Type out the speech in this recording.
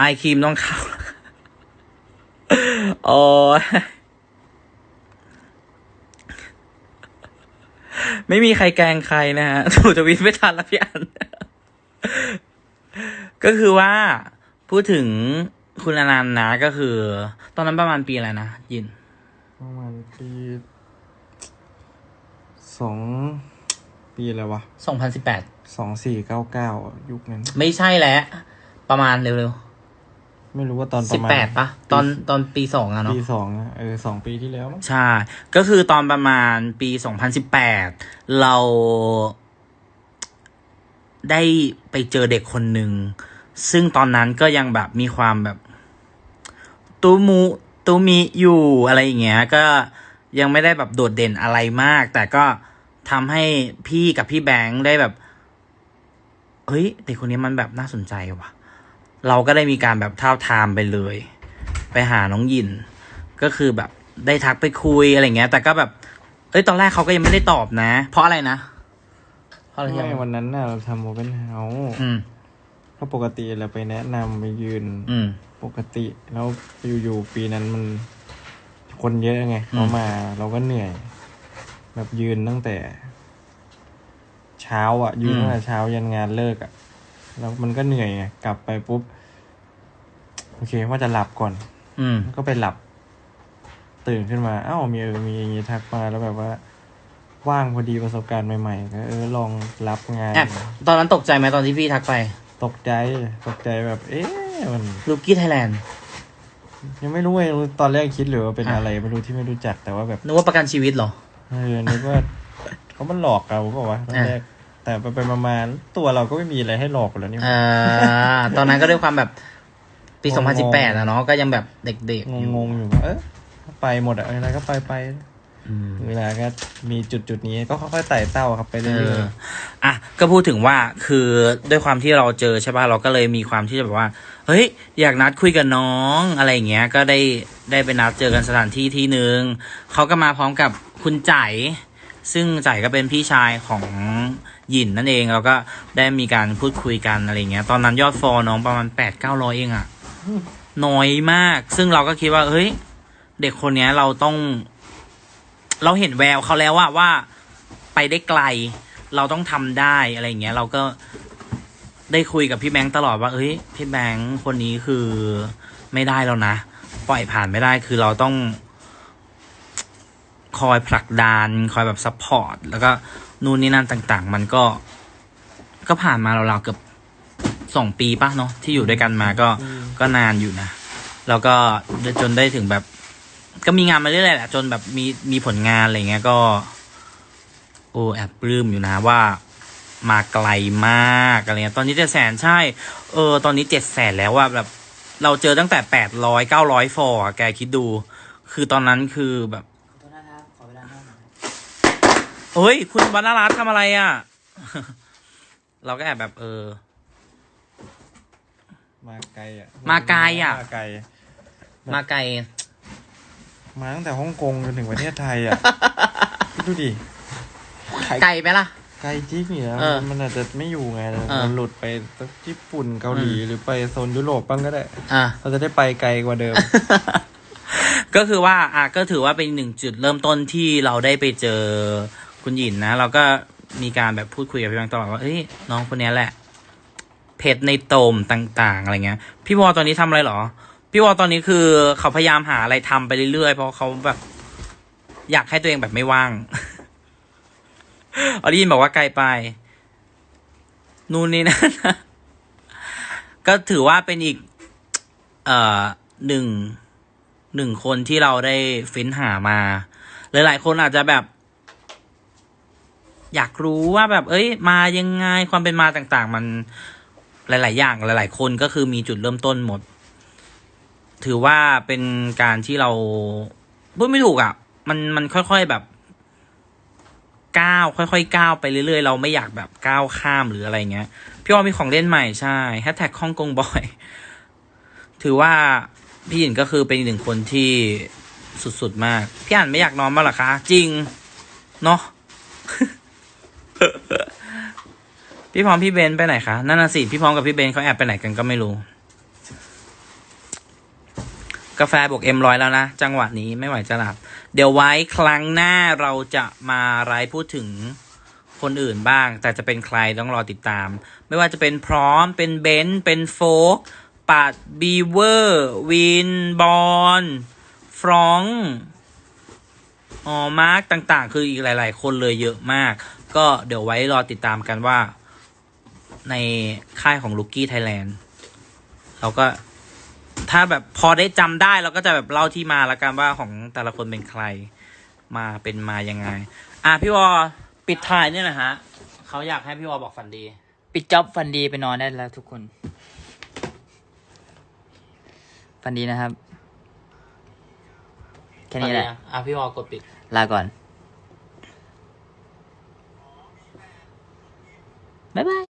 ไอครีมต้องเข้าโอ้ยไม่มีใครแกล้งใครนะฮะถูกจะวินไม่ทันแล้วพี่อัน ก็คือว่าพูดถึงคุณอนันต์นะก็คือ ตอนนั้นประมาณปีอะไรนะยิน ประมาณปีสองปีอะไรวะสองพันสิบแปดสองสี่เก้าเก้ายุคนั้น ไม่ใช่แล้ว ประมาณเร็ว ไม่รู้ว่าตอนๆปสิบระมาณแปดปะตอนตอนปีสองอะเนาะปีสองอะเออสองปีที่แล้วมั้งใช่ ก็คือตอนประมาณปี2018เรา ได้ไปเจอเด็กคนหนึ่ง ซึ่งตอนนั้นก็ยังแบบมีความแบบ ตูมูตูมีอยู่อะไรอย่างเงี้ย ก็ยังไม่ได้แบบโดดเด่นอะไรมาก แต่ก็ทำให้พี่กับพี่แบงค์ได้แบบ เฮ้ยเด็กคนนี้มันแบบน่าสนใจว่ะ เราก็ได้มีการแบบท้าบทามไปเลย ไปหาน้องยิน ก็คือแบบได้ทักไปคุยอะไรเงี้ย แต่ก็แบบเอ้ยตอนแรกเขาก็ยังไม่ได้ตอบนะ เพราะอะไรนะเพราะอะไรไม่ยังวันนั้นน่ะเราทำโอเ n นเฮาส์อืมก็ปกติเราไปแนะนำไปยืน อืม ปกติแล้วอยู่ๆปีนั้นมันคนเยอะไงอืมเขามาเราก็เหนื่อย แบบยืนตั้งแต่ เช้าอะ ยืนตั้งแต่เช้ายันงานเลิกอะ แล้วมันก็เหนื่อยไงกลับไปปุ๊บ โอเคว่าจะหลับก่อน อืม ก็ไปหลับ ตื่นขึ้นมา เอ้ามีเออมีอย่างงี้ทักมาแล้วแบบว่า ว่างพอดีประสบการณ์ใหม่ๆก็เออลองรับงาน แอบตอนนั้นตกใจไหมตอนที่พี่ทักไปตกใจตกใจแบบ เอ๊ะมัน ลูกี้ไทยแลนด์ยังไม่รู้เลยตอนแรกคิดหรือว่าเป็นอะอะไรไม่รู้ที่ไม่รู้จักแต่ว่าแบบนึกว่าประกันชีวิตเหรอ เออนึกว่าเขามันหลอกเราเปล่าวะตอนแรก แต่ไปไปๆมาๆตัวเราก็ไม่มีอะไรให้หลอกอยู่แล้วนี่อ่า ตอนนั้นก็ด้วยความแบบปีงงๆ2018อะเนาะก็ยังแบบเด็กๆอยู่งงๆอยู่ว่าเออไปหมดอะอะไรก็ไปไปอืมเวลาก็มีจุดจุดๆนี้ก็ค่อยๆไต่เต้าครับไปเอเรื่ออยอะก็พูดถึงว่าคือด้วยความที่เราเจอใช่ป่ะเราก็เลยมีความที่จะแบบว่า เฮ้ย อยากนัดคุยกับน้องอะไรอย่างเงี้ย ก็ได้ได้ไปนัดเจอกันสถานที่ที่หนึ่งเขาก็มาพร้อมกับคุณใจาย ซึ่งใจายก็เป็นพี่ชายของหยินนั่นเองเราก็ได้มีการพูดคุยกันอะไรเงี้ย ตอนนั้นยอดฟอลน้องประมาณแปดเก้าร้อยเองอะน้อยมาก ซึ่งเราก็คิดว่า เฮ้ย เด็กคนเนี้ยเราต้อง เราเห็นแววเขาแล้วว่าว่าไปได้ไกล เราต้องทำได้อะไรอย่างเงี้ย เราก็ได้คุยกับพี่แบงค์ตลอดว่าเอ้ย พี่แบงค์คนนี้คือไม่ได้แล้วนะ ปล่อยผ่านไม่ได้คือเราต้อง คอยผลักดันคอยแบบซัพพอร์ตแล้วก็นู่นนี่นั่นต่าง ๆ มันก็ก็ผ่านมาเราวๆเกือบสองปีป่ะเนาะที่อยู่ด้วยกันมาก็ก็นานอยู่นะ แล้วก็จนได้ถึงแบบ ก็มีงานมาเรื่อยๆแหละจนแบบมีมีผลงานอะไรเงี้ยก็ โอ้แอบปลื้มอยู่นะว่ามาไกลมากอะไรเงี้ยตอนนี้เจ็ดแสนใช่ เออ ตอนนี้เจ็ดแสนแล้วว่าแบบ เราเจอตั้งแต่แปดร้อยเก้าร้อยฟอร์อะแกคิดดู คือตอนนั้นคือแบบ ขอโทษนะครับ ขอเวลาหน่อย เฮ้ย คุณวรรณรัตน์ทำอะไรอะ่ะ เราก็แอบแบบเออๆมาไกลอะมาไกลอะ มาไกลมาไกล มาตั้งแต่ฮ่องกงจนถึงประเทศไทยอะ คิดดูดิไกลไกลไหมล่ะ ไกลจริงเหรอเออมันอาจจะไม่อยู่ไงเออ มันหลุดไปสักญี่ปุ่นเกาหลีหรือไปโซนยุโรปบ้างก็ได้ อะ เราจะได้ไปไกลกว่าเดิม ก็คือว่าอะก็ถือว่าเป็นหนึ่งจุดเริ่มต้นที่เราได้ไปเจอ คุณหยินนะ เราก็มีการแบบพูดคุยกับพี่แบงค์ตลอดว่าเอ้ยน้องคนนี้แหละ เพจในโตมต่างๆอะไรเงี้ย พี่วอตอนนี้ทำอะไรหรอ พี่วอตอนนี้คือเขาพยายามหาอะไรทำไปเรื่อยๆ เพราะเขาแบบ อยากให้ตัวเองแบบไม่ว่างออได้ยินบอกว่าไกลไป นู่นนี่นั่นก็ถือว่าเป็นอีก เอ่อหนึ่งหนึ่งคนที่เราได้ฟ้นหามา หลายๆคนอาจจะแบบ อยากรู้ว่าแบบ เอ้ย มายังไงความเป็นมาต่างๆ มันหลาย ๆ อย่างหลาย ๆ คนก็คือมีจุดเริ่มต้นหมด ถือว่าเป็นการที่เราพูดไม่ถูกอะ่ะ มันมันค่อยๆแบบก้าวค่อยๆก้าวไปเรื่อยๆ เราไม่อยากแบบก้าวข้ามหรืออะไรเงี้ย พี่ว่ามีของเล่นใหม่ใช่แฮชแท็กฮ่องกงบอย ถือว่าพี่หยินก็คือเป็นหนึ่งคนที่สุดๆมาก พี่อ่านไม่อยากนอนบ้างหรอคะ จริง เนาะ พี่พร้อมพี่เบนไปไหนคะนั่นน่ะสิพี่พร้อมกับพี่เบนเขาแอบไปไหนกันก็ไม่รู้ กาแฟบวกเอ็มร้อยแล้วนะ จังหวะนี้ไม่ไหวจะหลับ เดี๋ยวไว้ครั้งหน้าเราจะมาไลฟ์พูดถึงคนอื่นบ้าง แต่จะเป็นใครต้องรอติดตาม ไม่ว่าจะเป็นพร้อมเป็นเบนเป็นโฟกปัดบีเวอร์วินบอลฟรองอ๋อมาร์กต่างๆ คืออีกหลาย ๆ คนเลยเยอะมาก ก็เดี๋ยวไว้รอติดตามกันว่า ในค่ายของลูกี้ไทยแลนด์เราก็ถ้าแบบพอได้จำได้เราก็จะแบบเล่าที่มาละกันว่าของแต่ละคนเป็นใครมาเป็นมายังไง อะพี่วอปิดท้ายเนี่ยนะฮะเขาอยากให้พี่วอบอกฝันดี ปิดจ็อบฟันดีไปนอนได้แล้วทุกคนฟันดีนะครับ แค่นี้แหละฝัดีอะพี่วอกดปิด ลาก่อน บ๊ายบาย